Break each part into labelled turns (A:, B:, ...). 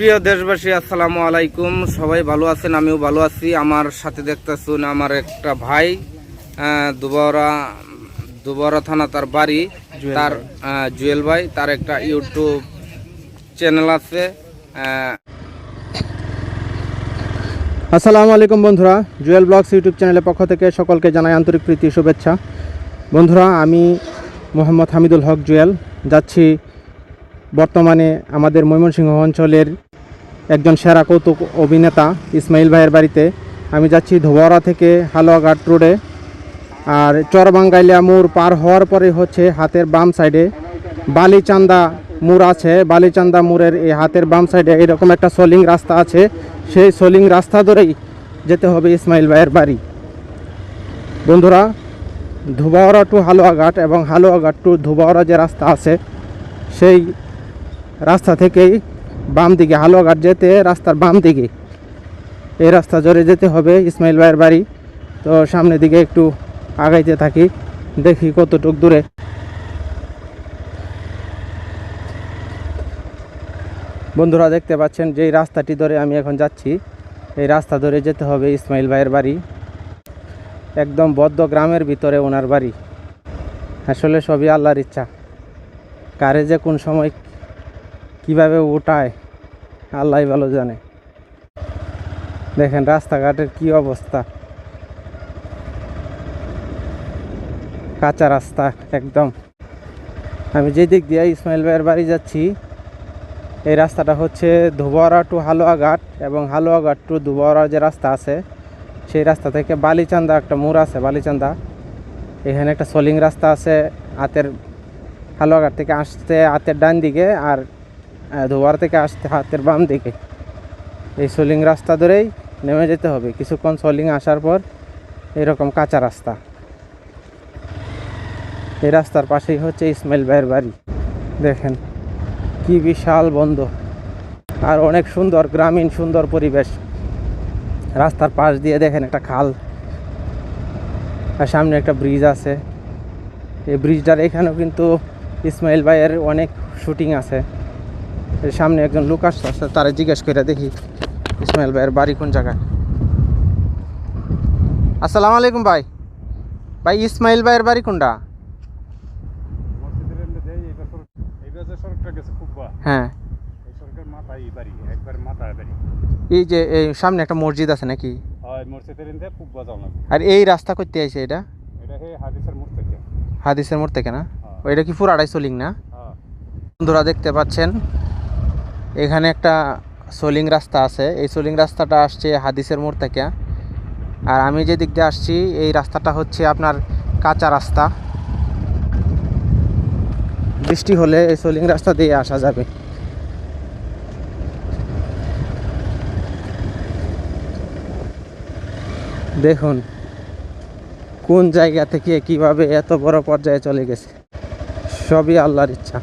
A: প্রিয় দেশবাসী আসসালামু আলাইকুম। সবাই ভালো আছেন? আমিও ভালো আছি। আমার সাথে দেখতেছুন আমার একটা ভাই দুবরা দুবারা থানা তার বাড়ি তার জুয়েল ভাই তার একটা ইউটিউব চ্যানেল আছে।
B: আসসালামু আলাইকুম বন্ধুরা জুয়েল ব্লগস ইউটিউব চ্যানেলের পক্ষ থেকে সকলকে জানাই আন্তরিক প্রীতি শুভেচ্ছা। বন্ধুরা আমি মোহাম্মদ হামিদুল হক জুয়েল। যাচ্ছি বর্তমানে আমাদের ময়মনসিংহ অঞ্চলের একজন সেরা কৌতুক অভিনেতা ইসমাইল ভাইয়ের বাড়িতে। আমি যাচ্ছি ধোবরা থেকে হালুয়াঘাট রোডে। আর চরবাঙ্গাইলিয়া মোড় পার হওয়ার পরে হচ্ছে হাতের বাম সাইডে বালিচান্দা মোড় আছে। বালিচান্দা মোড়ের এই হাতের বাম সাইডে এরকম একটা সলিং রাস্তা আছে। সেই সলিং রাস্তা ধরেই যেতে হবে ইসমাইল ভাইয়ের বাড়ি। বন্ধুরা ধুবাওড়া টু হালুয়াঘাট এবং হালুয়াঘাট টু ধুবাওড়া যে রাস্তা আছে, সেই রাস্তা থেকেই বাম দিকে হালুয়াঘাট যেতে, রাস্তার বাম দিকে। এই রাস্তা জোরে যেতে হবে ইসমাইল ভাইয়ের বাড়ি। তো সামনের দিকে একটু আগাইতে থাকি, দেখি কতটুক দূরে। বন্ধুরা দেখতে পাচ্ছেন যেই রাস্তাটি ধরে আমি এখন যাচ্ছি। এই রাস্তা ধরে যেতে হবে ইসমাইল ভাইয়ের বাড়ি। একদম বদ্ধ গ্রামের ভিতরে ওনার বাড়ি। আসলে সবই আল্লাহর ইচ্ছা। কারে যে কোন সময় কীভাবে ওঠায় আল্লাহ ভালো জানে। দেখেন রাস্তাঘাটের কি অবস্থা। কাঁচা রাস্তা, একদম। আমি যে দিক দিয়ে ইসমাইল ভাইয়ের বাড়ি যাচ্ছি, এই রাস্তাটা হচ্ছে ধুবরা টু হালুয়াঘাট এবং হালুয়াঘাট টু ধুবরা যে রাস্তা আছে, সেই রাস্তা থেকে বালিচান্দা একটা মোড় আছে, বালিচান্দা। এখানে একটা সলিং রাস্তা আছে, হাতের হালুয়াঘাট থেকে আসতে হাতের ডান দিকে আর ধোয়ার থেকে আসতে হাতের বাম দিকে। এই সলিং রাস্তা ধরেই নেমে যেতে হবে। কিছুক্ষণ সলিং আসার পর এরকম কাঁচা রাস্তা। এই রাস্তার পাশেই হচ্ছে ইসমাইল ভাইয়ের বাড়ি। দেখেন, কি বিশাল বন্ধ। আর অনেক সুন্দর গ্রামীণ সুন্দর পরিবেশ। রাস্তার পাশ দিয়ে দেখেন একটা খাল। আর সামনে একটা ব্রিজ আছে। এই ব্রিজটার এখানেও কিন্তু ইসমাইল ভাইয়ের অনেক শুটিং আছে। সামনে একজন লোক আসছে আসছে তারা জিজ্ঞেস করে দেখি ইসমাইল ভাইয়ের বাড়ি কোন জায়গায়। আসসালামু আলাইকুম ভাই। ভাই ইসমাইল ভাইয়ের বাড়ি কোনটা? হ্যাঁ।
C: এই
B: যে এই সামনে একটা মসজিদ আছে নাকি? আর এই রাস্তা করতে আইছে এটা?
C: এটা হাদিসের
B: মোড় থেকে। না?
C: হ্যাঁ।
B: ওইটা কি পুরাটাই সোলিং না?
C: হ্যাঁ।
B: বন্ধুরা দেখতে পাচ্ছেন এখানে একটা সোলিং রাস্তা আছে। এই সোলিং রাস্তাটা আসছে হাদিসের মোড় থেকে। আর আমি যে দিক দিয়ে আসছি, এই রাস্তাটা হচ্ছে আপনার কাঁচা রাস্তা। বৃষ্টি হলে এই সোলিং রাস্তা দিয়ে আসা যাবে। দেখুন, কোন জায়গা থেকে কীভাবে এত বড় পর্যায়ে চলে গেছে। সবই আল্লাহর ইচ্ছা।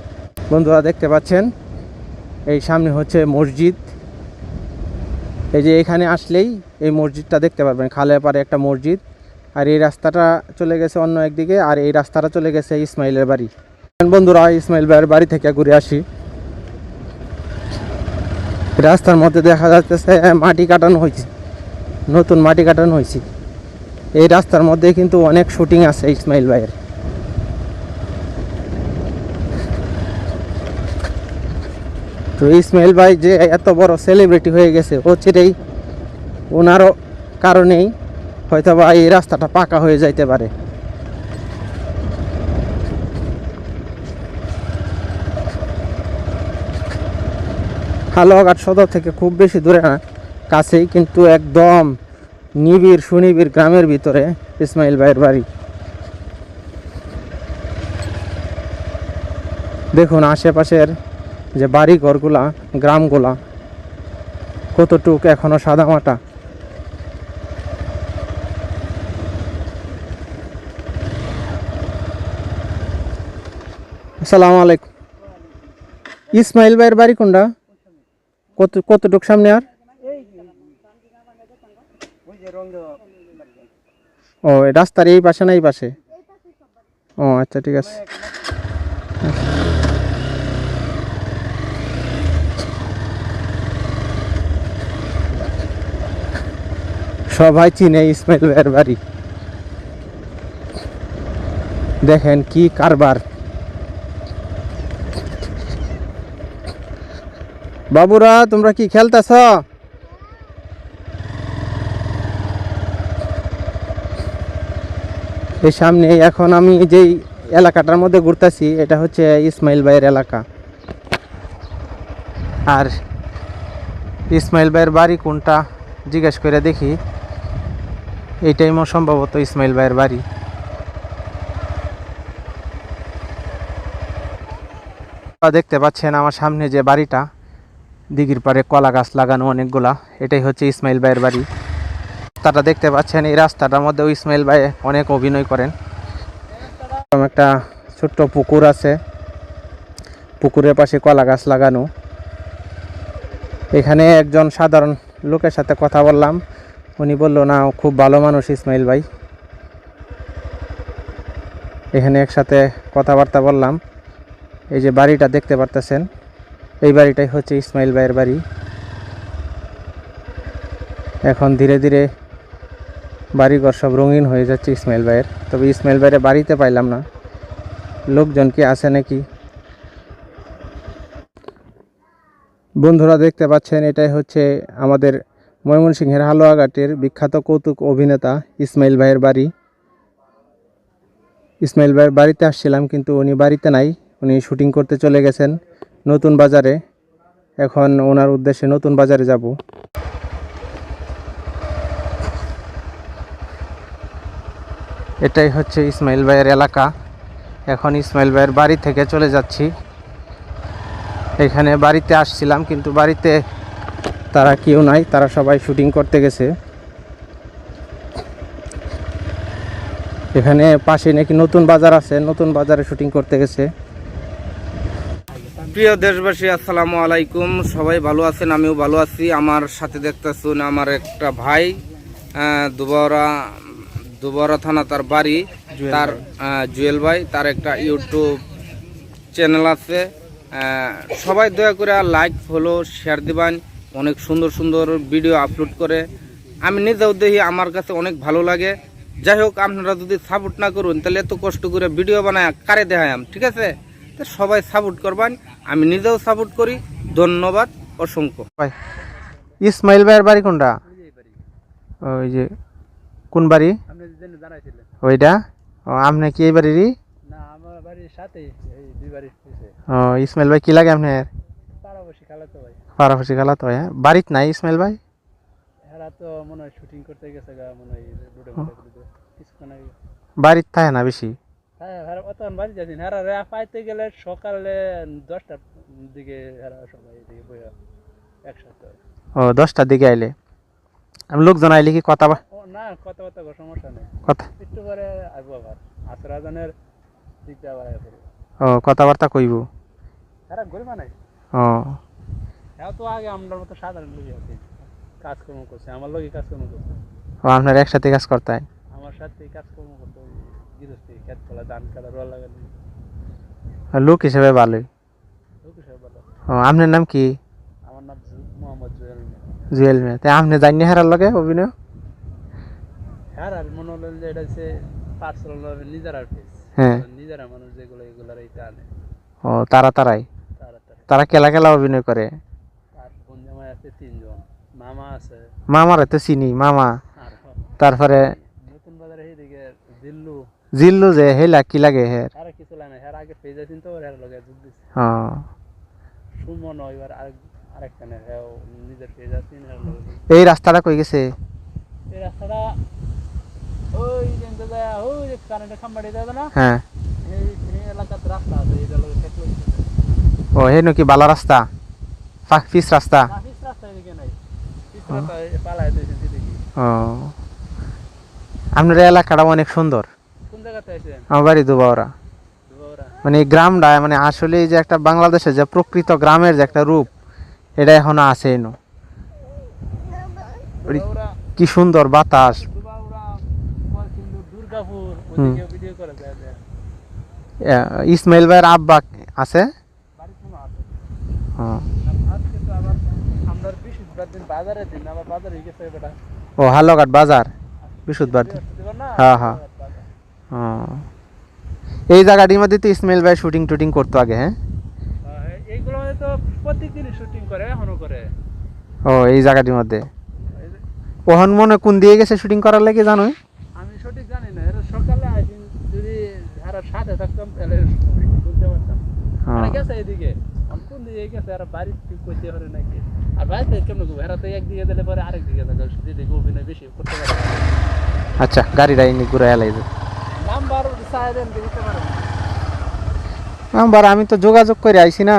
B: বন্ধুরা, দেখতে পাচ্ছেন? এই সামনে হচ্ছে মসজিদ। এই যে এখানে আসলেই এই মসজিদটা দেখতে পারবেন, খালে পারে একটা মসজিদ। আর এই রাস্তাটা চলে গেছে অন্য একদিকে, আর এই রাস্তাটা চলে গেছে ইসমাইলের বাড়ি। বন্ধুরা, ইসমাইল ভাইয়ের বাড়ি থেকে ঘুরে আসি। রাস্তার মধ্যে দেখা যাচ্ছে মাটি কাটানো হয়েছে, নতুন মাটি কাটানো হয়েছে। এই রাস্তার মধ্যে কিন্তু অনেক শুটিং আছে ইসমাইল ভাইয়ের। তো ইসমাইল ভাই যে এত বড় সেলিব্রিটি হয়ে গেছে, ও চিরেই ওনারও কারণেই হয়তো বা এই রাস্তাটা পাকা হয়ে যাইতে পারে। হালুয়াঘাট সদর থেকে খুব বেশি দূরে না, কাছেই কিন্তু একদম নিবিড় সুনিবিড় গ্রামের ভিতরে ইসমাইল ভাইয়ের বাড়ি। দেখুন, আশেপাশের যে বাড়ি ঘরগুলা, গ্রামগুলা কতটুক এখনও সাদামাটা? আসসালামু আলাইকুম। ইসমাইল ভাইয়ের বাড়ি কোনটা? কত, কতটুক সামনে আর? ও রাস্তার এই পাশে না এই পাশে? ও আচ্ছা ঠিক আছে। সবাই চিনে ইসমাইল ভাইয়ের বাড়ি। দেখেন কি কারবার। বাবুরা, তোমরা কি খেলতেছ? এই সামনে এখন আমি যেই এলাকাটার মধ্যে ঘুরতেছি, এটা হচ্ছে ইসমাইল ভাইয়ের এলাকা। আর ইসমাইল ভাইয়ের বাড়ি কোনটা, জিজ্ঞেস করে দেখি। এইটাই মো সম্ভবত ইসমাইল ভাইয়ের বাড়ি। দেখতে পাচ্ছেন আমার সামনে যে বাড়িটা, দিঘির পারে কলা গাছ লাগানো অনেকগুলা, এটাই হচ্ছে ইসমাইল ভাইয়ের বাড়ি। রাস্তাটা দেখতে পাচ্ছেন এই রাস্তাটার মধ্যেও ইসমাইল ভাই অনেক অভিনয় করেন। একটা ছোট্ট পুকুর আছে, পুকুরের পাশে কলা গাছ লাগানো। এখানে একজন সাধারণ লোকের সাথে কথা বললাম। উনি বলল, না খুব ভালো মানুষ ইসমাইল ভাই। এখানে একসাথে কথাবার্তা বললাম। এই যে বাড়িটা দেখতে পারতেছেন, এই বাড়িটাই হচ্ছে ইসমাইল ভাইয়ের বাড়ি। এখন ধীরে ধীরে বাড়িঘর সব রঙিন হয়ে যাচ্ছে ইসমাইল ভাইয়ের। তবে ইসমাইল ভাইয়ের বাড়িতে পাইলাম না। লোকজন কি আছে নাকি? বন্ধুরা দেখতে পাচ্ছেন, এটাই হচ্ছে আমাদের ময়মনসিংহের হালুয়াঘাটের বিখ্যাত কৌতুক অভিনেতা ইসমাইল ভাইয়ের বাড়ি। ইসমাইল ভাইয়ের বাড়িতে আসছিলাম, কিন্তু উনি বাড়িতে নাই। উনি শুটিং করতে চলে গেছেন নতুন বাজারে। এখন ওনার উদ্দেশ্যে নতুন বাজারে যাব। এটাই হচ্ছে ইসমাইল ভাইয়ের এলাকা। এখন ইসমাইল ভাইয়ের বাড়ি থেকে চলে যাচ্ছি। এখানে বাড়িতে আসছিলাম, কিন্তু বাড়িতে তারা কেউ নাই তারা সবাই শুটিং করতে গেছে। এখানে পাশে নাকি নতুন বাজার আছে নতুন বাজারে শুটিং করতে গেছে।
A: প্রিয় দেশবাসী আসসালামু আলাইকুম। সবাই ভালো আছেন? আমিও ভালো আছি। আমার সাথে দেখতেছুন আমার একটা ভাই দুবরা দুবারা থানা তার বাড়ি তার জুয়েল ভাই তার একটা ইউটিউব চ্যানেল আছে। সবাই দয়া করে লাইক ফলো শেয়ার দিবেন। অনেক সুন্দর সুন্দর ভিডিও আপলোড করে। আমি নিজেও দেখি আমার কাছে অনেক ভালো লাগে। যাই হোক আপনারা যদি সাপোর্ট না করুন তাহলে এত কষ্ট করে ভিডিও বানায় কারে দেখায়াম ঠিক আছে? তো সবাই সাপোর্ট করবেন আমি নিজেও সাপোর্ট করি। ধন্যবাদ অসংখ্য।
B: ভাই ইসমাইল ভাইয়ের বাড়ি কোনটা? ওই যে কোন বাড়ি?
C: আপনি জেনে জানাইছিলেন
B: ওইটা? ও আপনি কি এই বাড়িরই?
C: না বাড়ির সাথেই এই দুই বাড়ির পিছে।
B: ও ইসমাইল ভাই কি লাগে আপনার?
C: তো
B: খেলা তো হ্যাঁ? বাড়িতে নাই ইসমাইল ভাই?
C: এরা তো মনে হয় শুটিং করতে গেছে গা মনে হয় রোডে কিছুক্ষণ আগে।
B: বাড়িতে থাকে না বেশি?
C: হ্যাঁ হ্যাঁ অতক্ষণ বাড়ি যাচ্ছি হেরা রে পাইতে গেলে সকালে দশটার দিকে হেরা সবাই এদিকে বইয়া একসাথে
B: ও দশটার দিকে আইলে? আমি লোকজন আইলে কি কথা
C: না কথা কোনো সমস্যা নেই।
B: কথা
C: একটু পরে আসব আবার। আসর আজানের দিকটা আবার
B: ও কথাবার্তা কইব?
C: হেরা গরিমা নাই।
B: ও।
C: হ্যাঁ তো আগে আমরা মতো সাধারণ লোকই আছি। কাজকর্ম করছে আমার লোকই কাজকর্ম করছে।
B: আপনার একসাথে কাজ করতে হয়?
C: আমার সাথে কাজকর্ম করতে ওই গৃহস্থী খেত খোলা ধান কাটা রোয়া লাগানো
B: লোক হিসেবে ভালোই।
C: লোক হিসেবে ভালো।
B: আপনার নাম কি?
C: আমার নাম মোহাম্মদ জুয়েল মিয়া।
B: জুয়েল মিয়া। তাই আপনি জানি হারার লগে অভিনয়?
C: হ্যাঁ আর মনে হলো যে এটা হচ্ছে পার্সোনাল নিজের
B: হ্যাঁ।
C: নিজেরা মানুষ যেগুলো এগুলার আনে
B: ও তারা তারাই?
C: তাড়াতাড়ি
B: তারা খেলা খেলা অভিনয় করে
C: আর বোন জামাই আছে তিনজন মামা আছে
B: মামার তো চিনি মামা। তারপরে জিল্লু। যে হেলা কি লাগে হের? এই রাস্তাটা কই গেছে?
C: এই রাস্তাটা ওই যে যায় ওই যে কারেন্টের খাম্বাড়ি যাবে না?
B: হ্যাঁ।
C: এই এই রাস্তা আছে এটা লগে ঠেকলো
B: ও হে নাকি বালা রাস্তা? ফা- পিচ রাস্তা
C: ট্রাফিক রাস্তা এদিকে নাই পিছ রাস্তা পালায় দিয়েছেন সেদিকে
B: ও। আপনার এলাকাটা অনেক সুন্দর। আমার বাড়ি দুবাওরা। মানে এই গ্রামটা মানে আসলে যে একটা বাংলাদেশের যে প্রকৃত গ্রামের যে একটা রূপ এটা এখনও আছে এনো। কি সুন্দর বাতাস। ইসমাইল ভাইয়ের আব্বা আছে?
C: বাড়ি কোনো আছে
B: ও,
C: আজকে তো আবার আমরা বিশ দিন বাজারে দিন আবার বাজারে গেছে বেটা
B: ও হালঘাট বাজার বিশুদ্ধবার
C: দিব না?
B: হ্যাঁ হ্যাঁ। এই জায়গাটির মধ্যে তো ইসমাইল ভাই শুটিং টুটিং করতো আগে হ্যাঁ?
C: এইগুলো তো প্রত্যেকদিনই শুটিং করে এখনও করে।
B: ও এই জায়গাটির মধ্যে? ওহন মনে কোন দিয়ে গেছে শুটিং করার লাগে জানো
C: আমি সঠিক জানি না এরা সকালে আসি যদি এরা সাথে থাকতাম তাহলে বুঝতে পারতাম।
B: হ্যাঁ।
C: গেছে এদিকে। কোন দিকে গেছে এরা বাড়ি ঠিক করতে পারে নাকি? আর ভাই কেমন করব? একদিকে দিলে পরে আরেক দিকে থাকে যেদিকে অভিনয় বেশি করতে পারে।
B: আচ্ছা গাড়িটা এমনি ঘুরে এলাই
C: নাম্বার চাই দেন দিতে পারে।
B: নাম্বার আমি তো যোগাযোগ করে আইছি না।